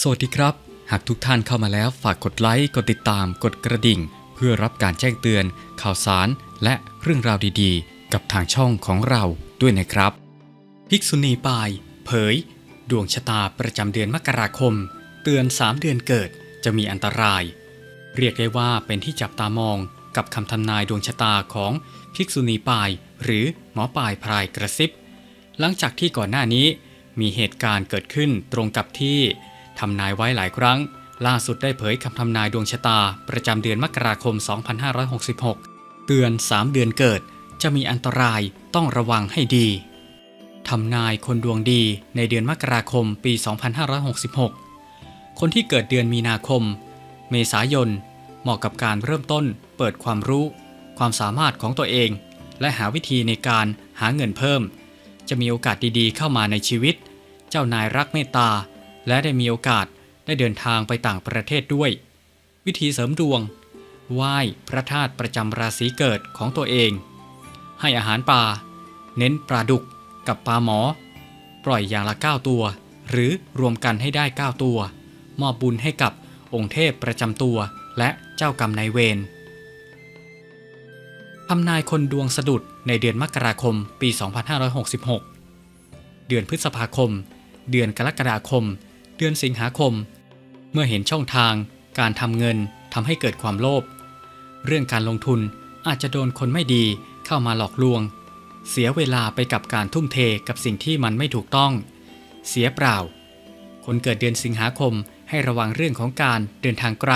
สวัสดีครับ หากทุกท่านเข้ามาแล้วฝากกดไลค์ กดติดตาม กดกระดิ่ง เพื่อรับการแจ้งเตือน ข่าวสาร และเรื่องราวดีๆ กับทางช่องของเราด้วยนะครับ ภิกษุณีปาย เผย ดวงชะตาประจำเดือนมกราคม เตือน 3 เดือนเกิดจะมีอันตราย เรียกได้ว่าเป็นที่จับตามองกับคำทำนายดวงชะตาของภิกษุณีปาย หรือหมอปายพรายกระซิบ หลังจากที่ก่อนหน้านี้มีเหตุการณ์เกิดขึ้นตรงกับที่ ทำนายไว้หลายครั้ง ล่าสุดได้เผยคำทำนายดวงชะตา ประจำเดือนมกราคม 2566 เตือน 3 เดือนเกิด จะมีอันตรายต้องระวังให้ดี ทำนายคนดวงดีในเดือนมกราคมปี 2566 คนที่เกิดเดือนมีนาคม เมษายน เหมาะกับการเริ่มต้น เปิดความรู้ ความสามารถของตัวเอง และหาวิธีในการหาเงินเพิ่ม จะมีโอกาสดีๆ เข้ามาในชีวิต เจ้านายรักเมตตา และได้มีโอกาสได้เดินทางไปต่างประเทศด้วย วิธีเสริมดวงไหว้พระธาตุประจำราศีเกิดของตัวเอง ให้อาหารปลา เน้นปลาดุกกับปลาหมอ ปล่อยอย่างละ 9 ตัว หรือรวมกันให้ได้ 9 ตัว มอบบุญให้กับองค์เทพประจำตัวและเจ้ากรรมนายเวรทำนายคนดวงสะดุดในเดือนมกราคมปี 2566 เดือนพฤษภาคม เดือนกรกฎาคม เดือนสิงหาคม เมื่อเห็นช่องทาง การทำเงินทำให้เกิดความโลภเรื่องการลงทุนอาจจะโดนคนไม่ดีเข้ามาหลอกลวง เสียเวลาไปกับการทุ่มเทกับสิ่งที่มันไม่ถูกต้อง เสียเปล่า คนเกิดเดือนสิงหาคมให้ระวังเรื่องของการเดินทางไกล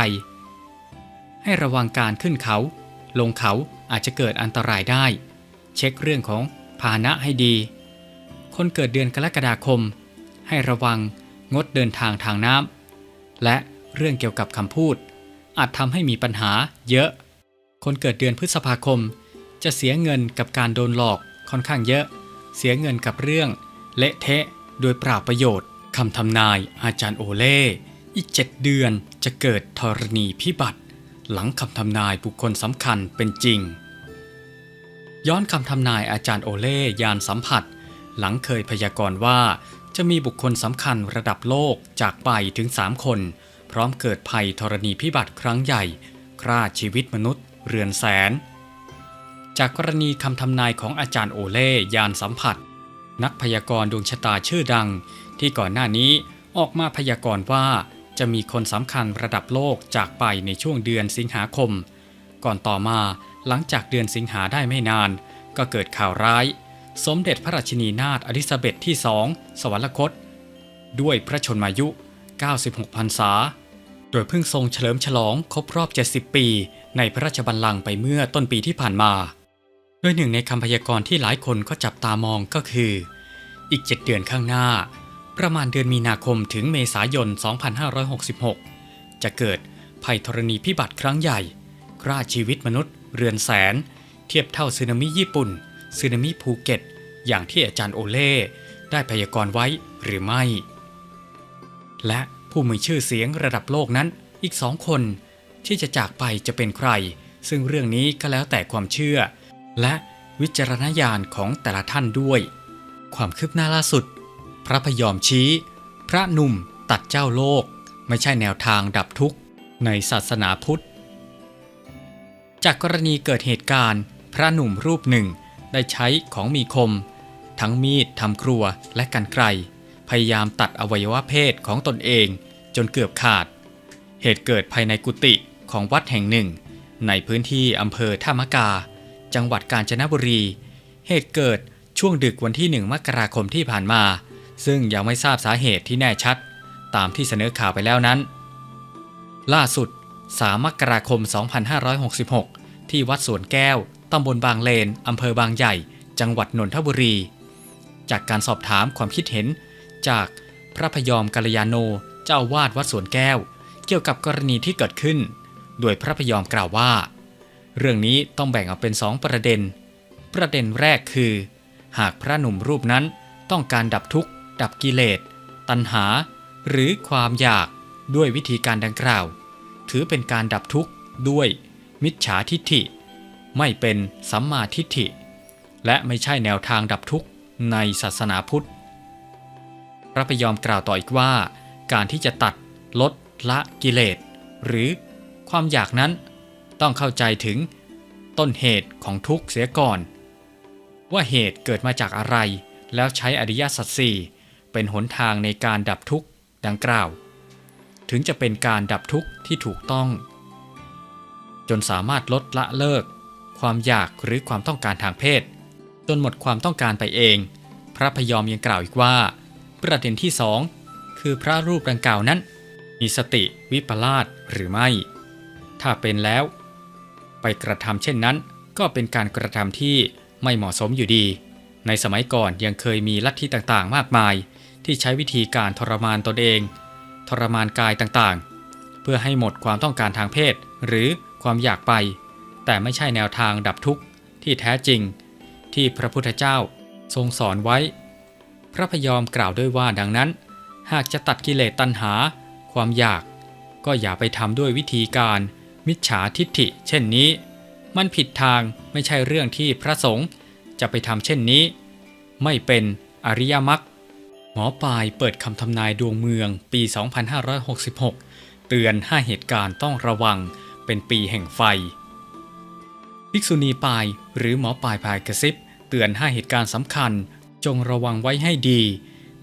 ให้ระวังการขึ้นเขา ลงเขาอาจจะเกิดอันตรายได้ เช็คเรื่องของพาหนะให้ดี คนเกิดเดือนกรกฎาคม ให้ระวัง งดเดินทางทางน้ำและเรื่องเกี่ยวกับคำพูด อาจทำให้มีปัญหาเยอะ คนเกิดเดือนพฤษภาคม จะเสียเงินกับการโดนหลอกค่อนข้างเยอะ เสียเงินกับเรื่องเละเทะโดยปล่าประโยชน์คำทำนายอาจารย์โอเล่อีกเจ็ดเดือนจะเกิดธรณีพิบัติ หลังคำทำนายบุคคลสำคัญเป็นจริง ย้อนคำทำนายอาจารย์โอเล่ยานสัมผัส หลังเคยพยากรณ์ว่า จะมีบุคคลสำคัญระดับโลกจากไปถึง 3 คน พร้อมเกิดภัยธรณีพิบัติครั้งใหญ่ฆ่าชีวิตมนุษย์ เรือนแสน จากกรณีคำทำนายของอาจารย์โอเล่ยานสัมผัส นักพยากรณ์ดวงชะตาชื่อดัง ที่ก่อนหน้านี้ออกมาพยากรณ์ว่าจะมีคนสำคัญระดับโลกจากไปในช่วงเดือนสิงหาคม ก่อนต่อมาหลังจากเดือนสิงหาได้ไม่นาน ก็เกิดข่าวร้าย สมเด็จพระราชินีนาถอลิซาเบธที่สองสวรรคต ด้วยพระชนมายุ 96 พรรษา โดยเพิ่งทรงเฉลิมฉลองครบรอบ 70 ปี ในพระราชบัลลังก์ไปเมื่อต้นปีที่ผ่านมาโดยหนึ่งในคำพยากรณ์ที่หลายคนก็จับตามองก็คือ อีก 7 เดือนข้างหน้า ประมาณเดือนมีนาคมถึงเมษายน 2566 จะเกิดภัยธรณีพิบัติครั้งใหญ่ ฆ่าชีวิตมนุษย์ เรือนแสน เทียบเท่าสึนามิญี่ปุ่น สึนามิภูเก็ต อย่างที่อาจารย์โอเล่ได้พยากรณ์ไว้หรือไม่ และผู้มีชื่อเสียงระดับโลกนั้นอีกสองคนที่จะจากไปจะเป็นใคร ซึ่งเรื่องนี้ก็แล้วแต่ความเชื่อ และวิจารณญาณของแต่ละท่านด้วย ความคืบหน้าล่าสุด พระพยอมชี้ พระหนุ่มตัดเจ้าโลก ไม่ใช่แนวทางดับทุกข์ในศาสนาพุทธ จากกรณีเกิดเหตุการณ์ พระหนุ่มรูปหนึ่ง ได้ใช้ของมีคม ทั้งมีดทำครัวและกันไกรพยายามตัดอวัยวะเพศของตนเองจนเกือบขาด เหตุเกิดภายในกุฏิของวัดแห่งหนึ่ง ในพื้นที่อำเภอท่ามกา จังหวัดกาญจนบุรี เหตุเกิดช่วงดึกวันที่หนึ่งมกราคมที่ผ่านมา ซึ่งยังไม่ทราบสาเหตุที่แน่ชัด ตามที่เสนอข่าวไปแล้วนั้น ล่าสุด 3 มกราคม 2566 ที่วัดสวนแก้ว ตำบลบางเลน อำเภอบางใหญ่ จังหวัดนนทบุรี จากการสอบถามความคิดเห็น จากพระพยอมกัลยาโน เจ้าวาดวัดสวนแก้ว เกี่ยวกับกรณีที่เกิดขึ้น โดยพระพยอมกล่าวว่า เรื่องนี้ต้องแบ่งออกเป็นสองประเด็น ประเด็นแรกคือ หากพระหนุ่มรูปนั้นต้องการดับทุกข์ ดับกิเลส ตัณหา หรือความอยากด้วยวิธีการดังกล่าว ถือเป็นการดับทุกข์ด้วยมิจฉาทิฏฐิ ไม่เป็นสัมมาทิฏฐิ และไม่ใช่แนวทางดับทุกข์ในศาสนาพุทธ พระพยอมกล่าวต่ออีกว่า การที่จะตัดลดละกิเลส หรือความอยากนั้นต้องเข้าใจถึงต้นเหตุของทุกข์เสียก่อน ว่าเหตุเกิดมาจากอะไร แล้วใช้อริยสัจสี่เป็นหนทางในการดับทุกข์ดังกล่าว ถึงจะเป็นการดับทุกข์ที่ถูกต้อง จนสามารถลดละเลิก ความอยากหรือความต้องการทางเพศ จนหมดความต้องการไปเอง พระพยอมยังกล่าวอีกว่า ประเด็นที่สองคือพระรูปดังกล่าวนั้น มีสติวิปลาสหรือไม่ ถ้าเป็นแล้ว ไปกระทำเช่นนั้น ก็เป็นการกระทำที่ไม่เหมาะสมอยู่ดี ในสมัยก่อนยังเคยมีลัทธิต่างๆ มากมาย ที่ใช้วิธีการทรมานตนเอง ทรมานกายต่างๆ เพื่อให้หมดความต้องการทางเพศ หรือความอยากไป แต่ไม่ใช่แนวทางดับทุกข์ที่แท้จริง ที่พระพุทธเจ้าทรงสอนไว้ พระพยอมกล่าวด้วยว่าดังนั้น หากจะตัดกิเลสตัณหา ความอยาก ก็อย่าไปทำด้วยวิธีการมิจฉาทิฏฐิ เช่นนี้ มันผิดทางไม่ใช่เรื่องที่พระสงฆ์จะไปทำเช่นนี้ ไม่เป็นอริยมรรคหมอปลายเปิดคำทำนายดวงเมืองปี 2566 เตือน 5 เหตุการณ์ต้องระวังเป็นปีแห่งไฟ ภิกษุณีปายหรือหมอปายพายกระซิบ เตือน5เหตุการณ์สำคัญ จงระวังไว้ให้ดี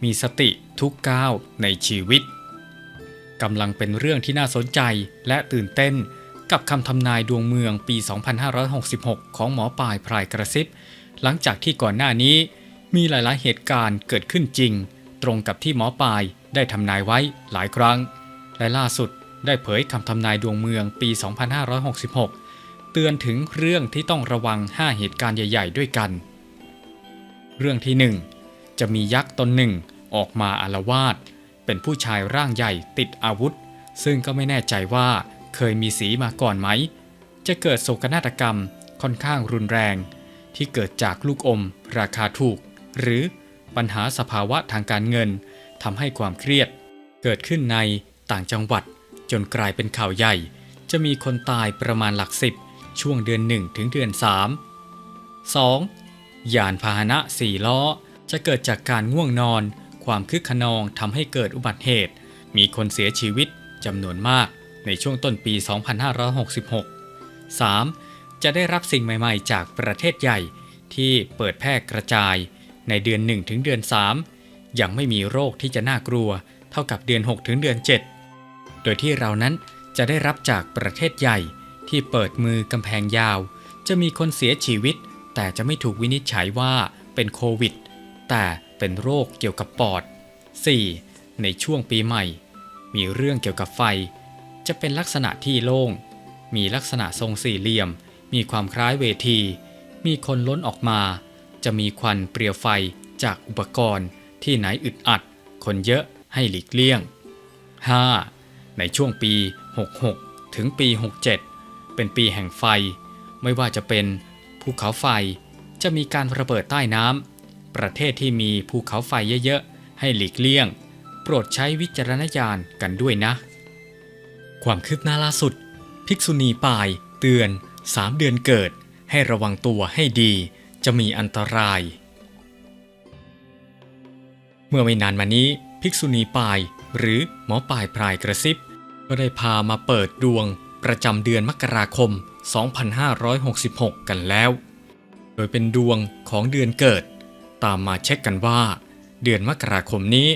มีสติทุกก้าวในชีวิตกำลังเป็นเรื่องที่น่าสนใจและตื่นเต้น กับคำทำนายดวงเมืองปี 2566 ของหมอปายพรายกระซิบ หลังจากที่ก่อนหน้านี้มีหลายๆเหตุการณ์เกิดขึ้นจริง ตรงกับที่หมอปายได้ทำนายไว้หลายครั้ง และล่าสุดได้เผยคำทำนายดวงเมืองปี 2566 เตือนถึงเรื่องที่ต้องระวัง 5 เหตุการณ์ใหญ่ ๆ ด้วยกัน เรื่องที่ 1 จะมียักษ์ตนหนึ่งออกมาอาละวาดเป็นผู้ชายร่างใหญ่ติดอาวุธ ซึ่งก็ไม่แน่ใจว่าเคยมีสีมาก่อนไหม จะเกิดโศกนาฏกรรมค่อนข้างรุนแรง ที่เกิดจากลูกอม ราคาถูก หรือปัญหาสภาวะทางการเงินทำให้ความเครียด เกิดขึ้นในต่างจังหวัดจนกลายเป็นข่าวใหญ่ จะมีคนตายประมาณหลักสิบ ช่วงเดือน 1 ถึงเดือน 3 2. ยานพาหนะสี่ล้อ จะเกิดจากการง่วงนอน ความคึกขนองทำให้เกิดอุบัติเหตุ มีคนเสียชีวิตจำนวนมากในช่วงต้นปี 2566 3. จะได้รับสิ่งใหม่ๆ จากประเทศใหญ่ที่เปิดแพร่กระจาย ในเดือน 1 ถึงเดือน 3 ยังไม่มีโรคที่จะน่ากลัว เท่ากับเดือน 6 ถึงเดือน 7 โดยที่เรานั้นจะได้รับจากประเทศใหญ่ ที่เปิดมือกำแพงยาว จะมีคนเสียชีวิต แต่จะไม่ถูกวินิจฉัยว่าเป็นโควิด แต่เป็นโรคเกี่ยวกับปอด 4. ในช่วงปีใหม่ มีเรื่องเกี่ยวกับไฟ จะเป็นลักษณะที่โล่ง มีลักษณะทรงสี่เหลี่ยม มีความคล้ายเวที มีคนล้นออกมา จะมีควันเปลวไฟจากอุปกรณ์ที่ไหนอึดอัด คนเยอะให้หลีกเลี่ยง 5. ในช่วงปี 66 ถึงปี 67 เป็นปีแห่งไฟ ไม่ว่าจะเป็นภูเขาไฟจะมีการระเบิดใต้น้ำประเทศที่มีภูเขาไฟเยอะๆ ให้หลีกเลี่ยง โปรดใช้วิจารณญาณกันด้วยนะ ความคืบหน้าล่าสุด ภิกษุณีปายเตือน3เดือนเกิด ให้ระวังตัวให้ดี จะมีอันตราย เมื่อไม่นานมานี้ ภิกษุณีปาย หรือหมอปายพรายกระซิบ ก็ได้พามาเปิดดวง ประจำเดือนมกราคม 2566 กันแล้ว โดยเป็นดวงของเดือนเกิด ตามมาเช็คกันว่า เดือนมกราคมนี้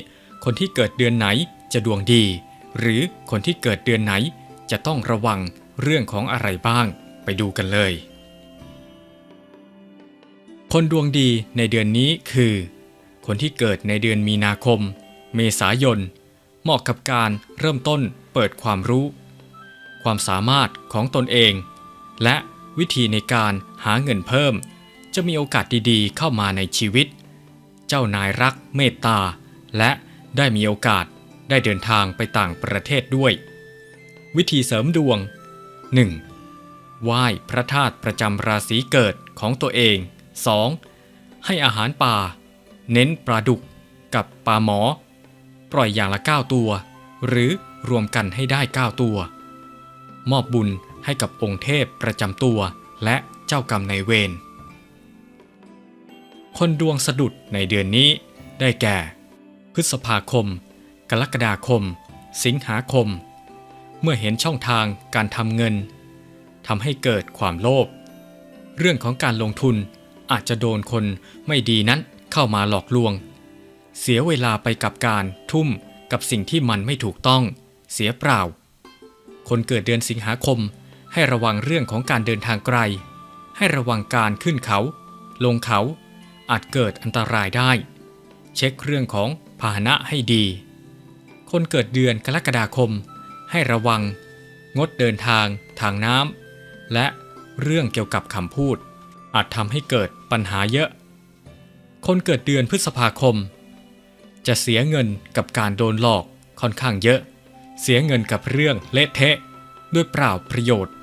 คนที่เกิดเดือนไหนจะดวงดี หรือคนที่เกิดเดือนไหนจะต้องระวังเรื่องของอะไรบ้างไปดูกันเลย คนดวงดีในเดือนนี้คือ คนที่เกิดในเดือนมีนาคม เมษายน เหมาะกับการเริ่มต้นเปิดความรู้ ความสามารถของตนเอง และวิธีในการหาเงินเพิ่ม จะมีโอกาสดีๆ เข้ามาในชีวิต เจ้านายรักเมตตา และได้มีโอกาสได้เดินทางไปต่างประเทศด้วย วิธีเสริมดวง 1. ไหว้พระธาตุประจำราศีเกิดของตัวเอง 2. ให้อาหารป่า เน้นปลาดุกกับปลาหมอ ปล่อยอย่างละ 9 ตัว หรือรวมกันให้ได้ 9 ตัว มอบบุญให้กับองค์เทพประจำตัวและเจ้ากรรมในายเวร คนดวงสะดุดในเดือนนี้ได้แก่ พฤษภาคม กรกฎาคม สิงหาคม เมื่อเห็นช่องทางการทำเงินทำให้เกิดความโลภ เรื่องของการลงทุนอาจจะโดนคนไม่ดีนั้นเข้ามาหลอกลวง เสียเวลาไปกับการทุ่มกับสิ่งที่มันไม่ถูกต้อง เสียเปล่า คนเกิดเดือนสิงหาคม ให้ระวังเรื่องของการเดินทางไกล ให้ระวังการขึ้นเขา ลงเขา อาจเกิดอันตรายได้ เช็คเรื่องของพาหนะให้ดี คนเกิดเดือนกรกฎาคม ให้ระวัง งดเดินทาง ทางน้ำและเรื่องเกี่ยวกับคำพูด อาจทำให้เกิดปัญหาเยอะ คนเกิดเดือนพฤษภาคม จะเสียเงินกับการโดนหลอกค่อนข้างเยอะ เสียเงินกับเรื่องเละเทะ ด้วยเปล่าประโยชน์